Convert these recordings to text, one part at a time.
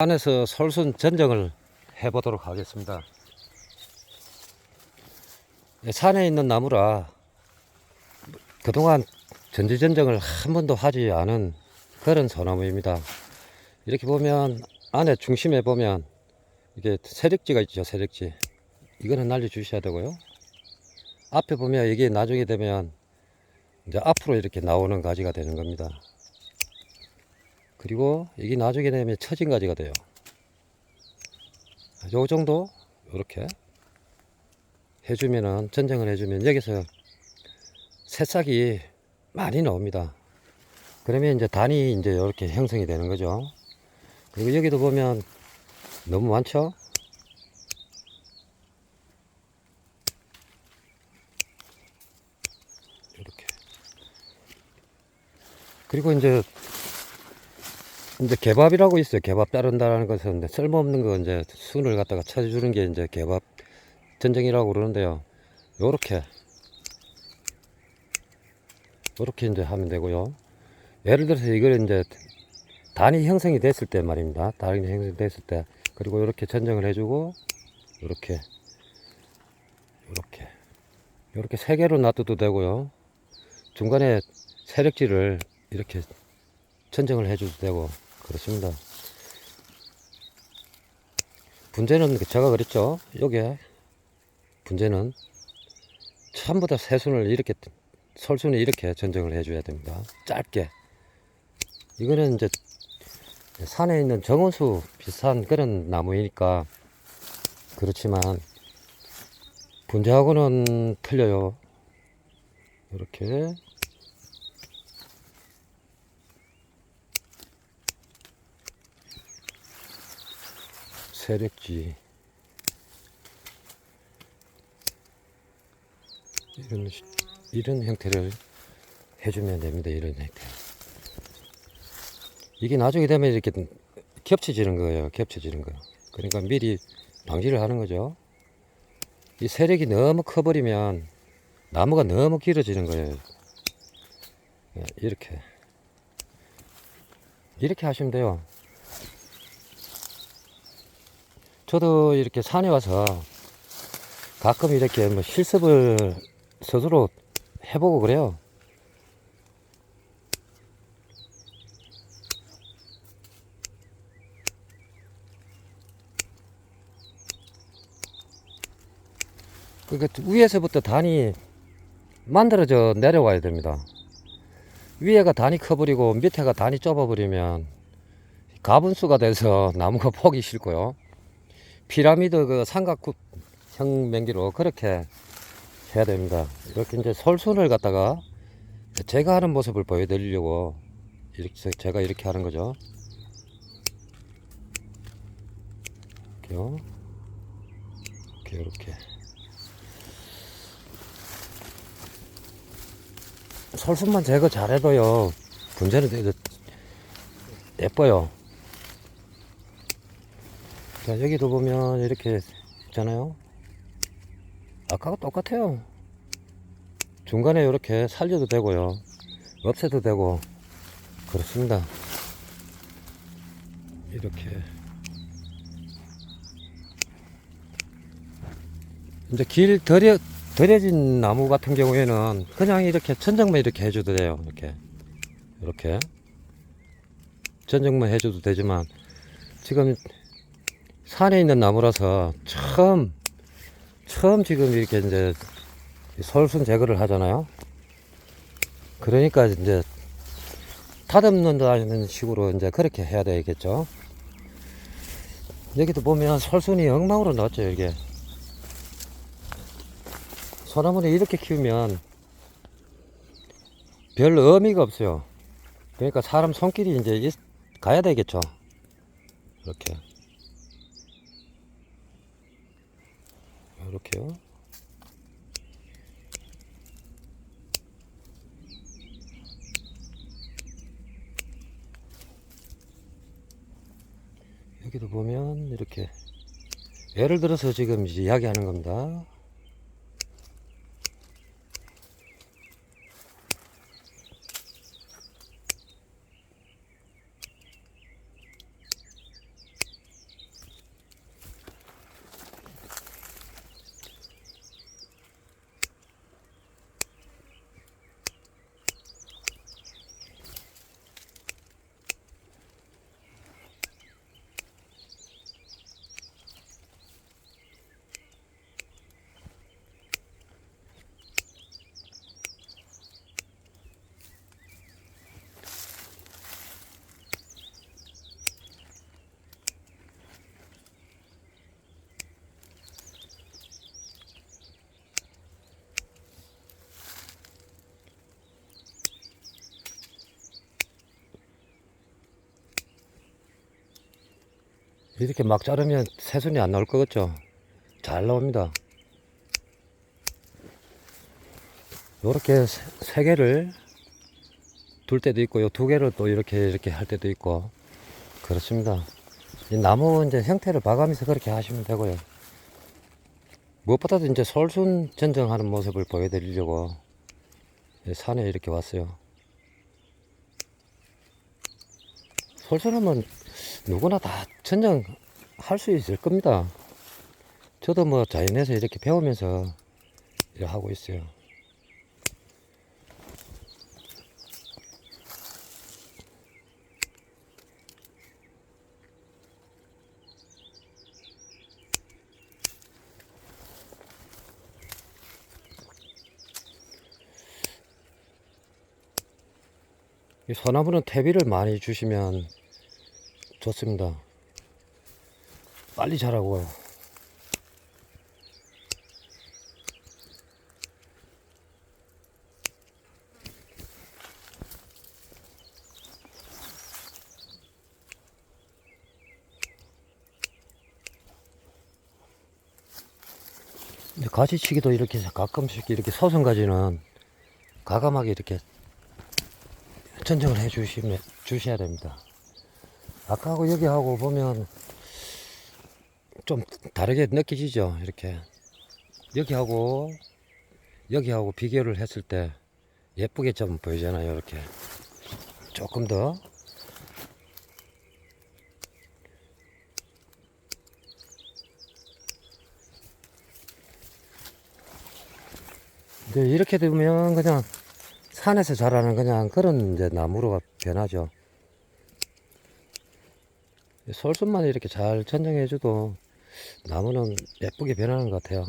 안에서 솔순 전정을 해보도록 하겠습니다. 예, 산에 있는 나무라 그동안 전지전정을 한 번도 하지 않은 그런 소나무입니다. 이렇게 보면 안에 중심에 보면 이게 세력지가 있죠, 세력지. 이거는 날려 주셔야 되고요. 앞에 보면 이게 나중에 되면 이제 앞으로 이렇게 나오는 가지가 되는 겁니다. 그리고 이게 나중에 되면 처진 가지가 돼요. 요 정도 이렇게 해주면은 전쟁을 해주면 여기서 새싹이 많이 나옵니다. 그러면 이제 단이 이제 이렇게 형성이 되는 거죠. 그리고 여기도 보면 너무 많죠? 이렇게. 그리고 이제 이제 개밥이라고 있어요. 개밥 따른다라는 것은 쓸모없는 거 이제 순을 갖다가 찾아주는 게 이제 개밥 전쟁이라고 그러는데요. 요렇게 요렇게 이제 하면 되고요. 예를 들어서 이걸 이제 단이 형성이 됐을 때 말입니다. 단이 형성이 됐을 때 그리고 이렇게 전정을 해주고 이렇게 이렇게 이렇게 세 개로 놔둬도 되고요. 중간에 세력지를 이렇게 전정을 해줘도 되고 그렇습니다. 분재는 제가 그랬죠. 요게 분재는 전부 다 새순을 이렇게 설순을 이렇게 전정을 해줘야 됩니다. 짧게. 이거는 이제 산에 있는 정원수 비슷한 그런 나무이니까 그렇지만 분재하고는 틀려요. 이렇게 세력지 이런 시- 이런 형태를 해주면 됩니다. 이런 형태. 이게 나중에 되면 이렇게 겹쳐지는 거예요. 겹쳐지는 거예요. 그러니까 미리 방지를 하는 거죠. 이 세력이 너무 커버리면 나무가 너무 길어지는 거예요. 예, 이렇게 이렇게 하시면 돼요. 저도 이렇게 산에 와서 가끔 이렇게 뭐 실습을 스스로 해보고 그래요. 그러니까 위에서부터 단이 만들어져 내려와야 됩니다. 위에가 단이 커버리고 밑에가 단이 좁아버리면 가분수가 돼서 나무가 포기 싫고요. 피라미드 그 삼각형 맹기로 그렇게 해야 됩니다. 이렇게 이제 솔순을 갖다가 제가 하는 모습을 보여드리려고 이렇게 제가 이렇게 하는 거죠. 이렇게요. 이렇게 이렇게. 솔순만 제거 잘해도요. 분재는 되게 예뻐요. 자, 여기도 보면 이렇게 있잖아요. 아까가 똑같아요. 중간에 이렇게 살려도 되고요. 없애도 되고, 그렇습니다. 이렇게. 이제 길 덜여, 덜해진 나무 같은 경우에는 그냥 이렇게 천정만 이렇게 해줘도 돼요. 이렇게. 이렇게. 천정만 해줘도 되지만, 지금 산에 있는 나무라서 처음 처음 지금 이렇게 이제 솔순 제거를 하잖아요. 그러니까 이제 다듬는다는 식으로 이제 그렇게 해야 되겠죠. 여기도 보면 솔순이 엉망으로 나왔죠, 이게. 소나무를 이렇게 키우면 별 의미가 없어요. 그러니까 사람 손길이 이제 있- 가야 되겠죠. 이렇게. 이렇게요. 여기도 보면 이렇게 예를 들어서 지금 이제 이야기하는 겁니다. 이렇게 막 자르면 새순이 안 나올 거겠죠? 잘 나옵니다. 요렇게 세, 세 개를 둘 때도 있고요. 두 개를 또 이렇게 이렇게 할 때도 있고 그렇습니다. 이 나무 이제 형태를 봐가면서 그렇게 하시면 되고요. 무엇보다도 이제 솔순 전정하는 모습을 보여드리려고 이 산에 이렇게 왔어요. 솔순하면 누구나 다 전정할 수 있을 겁니다. 저도 뭐 자연에서 이렇게 배우면서 이렇게 하고 있어요. 이 소나무는 퇴비를 많이 주시면 좋습니다. 빨리 자라고요. 근데 가지치기도 이렇게 가끔씩 이렇게 서성가지는 가감하게 이렇게 전정을 해 주시면 주셔야 됩니다. 아까하고 여기하고 보면 좀 다르게 느껴지죠. 이렇게 여기하고 여기하고 비교를 했을 때 예쁘게 좀 보이잖아요. 이렇게 조금 더 이렇게 되면 그냥 산에서 자라는 그냥 그런 이제 나무로가 변하죠. 솔순만 이렇게 잘 전정해줘도 나무는 예쁘게 변하는 것 같아요.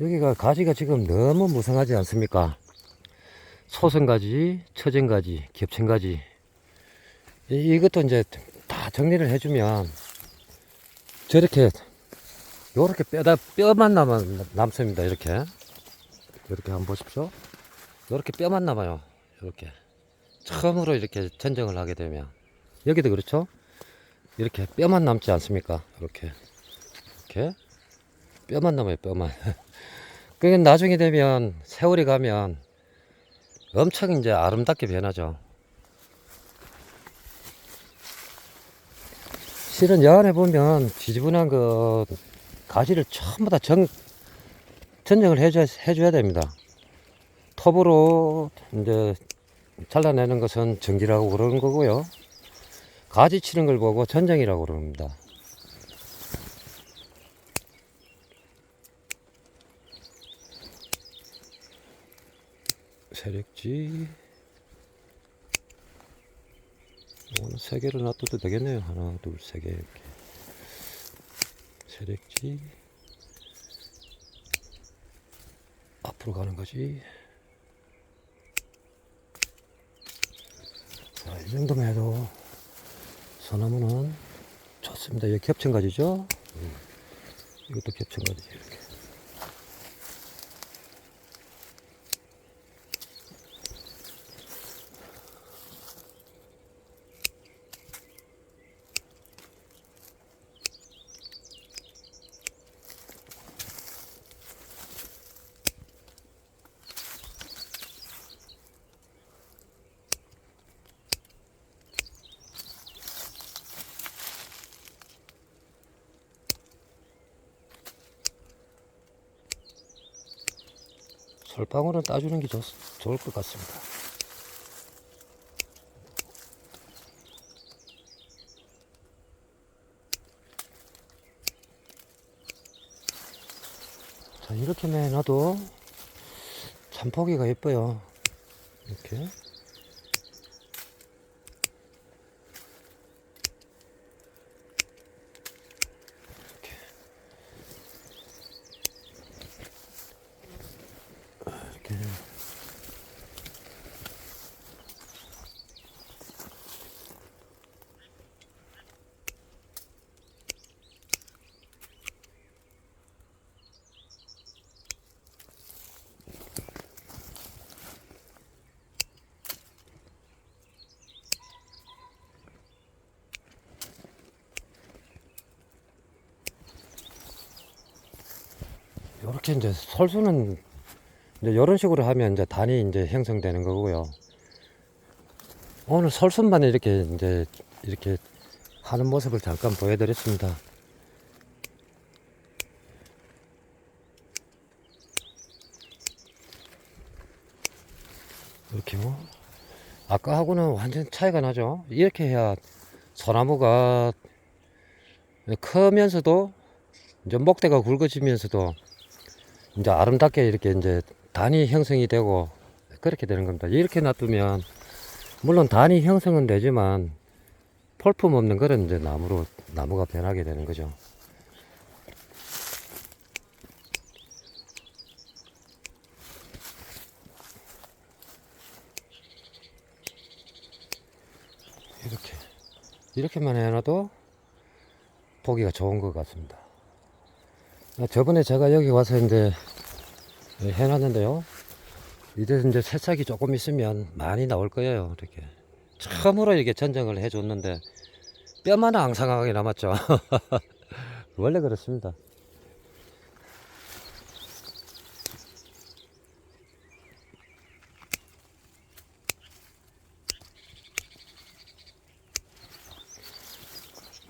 여기가 가지가 지금 너무 무성하지 않습니까? 소성가지, 처정가지, 겹친가지. 이- 이것도 이제 다 정리를 해주면 저렇게 요렇게 뼈다 뼈만 남아 남습니다 이렇게 이렇게 한번 보십시오 이렇게 뼈만 남아요 이렇게 처음으로 이렇게 전정을 하게 되면 여기도 그렇죠? 이렇게 뼈만 남지 않습니까? 이렇게. 이렇게? 뼈만 남아요 뼈만. 그게 나중에 되면 세월이 가면 엄청 이제 아름답게 변하죠. 실은 여안에 보면 지지분한 그 가지를 전부 다 정, 전정을 해줘야, 해줘야 됩니다. 톱으로 이제 잘라내는 것은 전기라고 그러는 거고요. 가지 치는 걸 보고 전정이라고 그럽니다. 세력지. 이거는 세 개를 놔둬도 되겠네요. 하나, 둘, 세 개 이렇게. 세력지. 앞으로 가는 거지. 자, 이 정도만 해도 소나무는 좋습니다. 여기 겹친 가지죠? 음. 이것도 겹친 가지 이렇게. 솔방울은 따주는 게 좋, 좋을 것 같습니다. 자, 이렇게 내놔도 참 보기가 예뻐요. 이렇게. 이렇게 이제 설수는 이제 이런 식으로 하면 이제 단이 이제 형성되는 거고요. 오늘 솔순만 이렇게 이제 이렇게 하는 모습을 잠깐 보여드렸습니다. 이렇게 뭐 아까 하고는 완전 차이가 나죠. 이렇게 해야 소나무가 크면서도 이제 목대가 굵어지면서도 이제 아름답게 이렇게 이제 단이 형성이 되고 그렇게 되는 겁니다. 이렇게 놔두면 물론 단이 형성은 되지만 폴품 없는 그런 이제 나무로 나무가 변하게 되는 거죠. 이렇게 이렇게만 해놔도 보기가 좋은 것 같습니다. 아, 저번에 제가 여기 와서 이제 해놨는데요. 이제 이제 새싹이 조금 있으면 많이 나올 거예요. 이렇게 처음으로 이렇게 전정을 해줬는데 뼈만 앙상하게 남았죠. 원래 그렇습니다.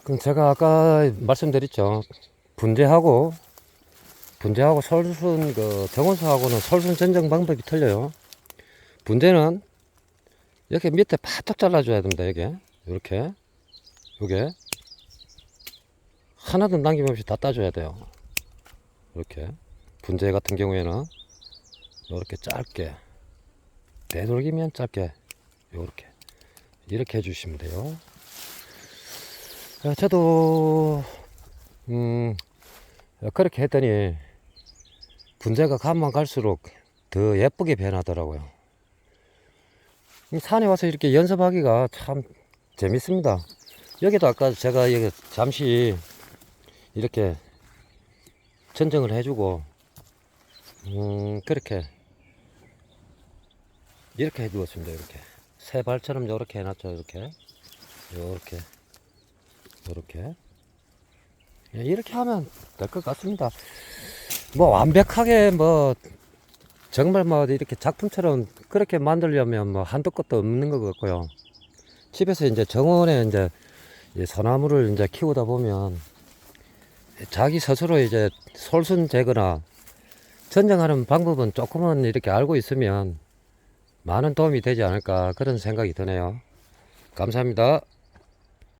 그럼 제가 아까 말씀드렸죠. 분재하고 분재하고 솔순 그 정원수하고는 솔순 전정 방법이 틀려요. 분재는 이렇게 밑에 파딱 잘라줘야 됩니다. 이게 이렇게 요게 하나도 남김없이 다 따줘야 돼요. 이렇게 분재 같은 경우에는 이렇게 짧게 되도록이면 짧게 이렇게 이렇게 해주시면 돼요. 어, 저도 음 그렇게 했더니 분재가 가면 갈수록 더 예쁘게 변하더라고요. 이 산에 와서 이렇게 연습하기가 참 재밌습니다. 여기도 아까 제가 여기 잠시 이렇게 전정을 해주고 음 그렇게 이렇게 해두었습니다. 이렇게 세 발처럼 이렇게 해놨죠. 이렇게 이렇게 이렇게 예, 이렇게 하면 될 것 같습니다. 뭐 완벽하게 뭐 정말 뭐 이렇게 작품처럼 그렇게 만들려면 뭐 한도 끝도 없는 것 같고요. 집에서 이제 정원에 이제 이 소나무를 이제 키우다 보면 자기 스스로 이제 솔순 재거나 전정하는 방법은 조금은 이렇게 알고 있으면 많은 도움이 되지 않을까 그런 생각이 드네요. 감사합니다.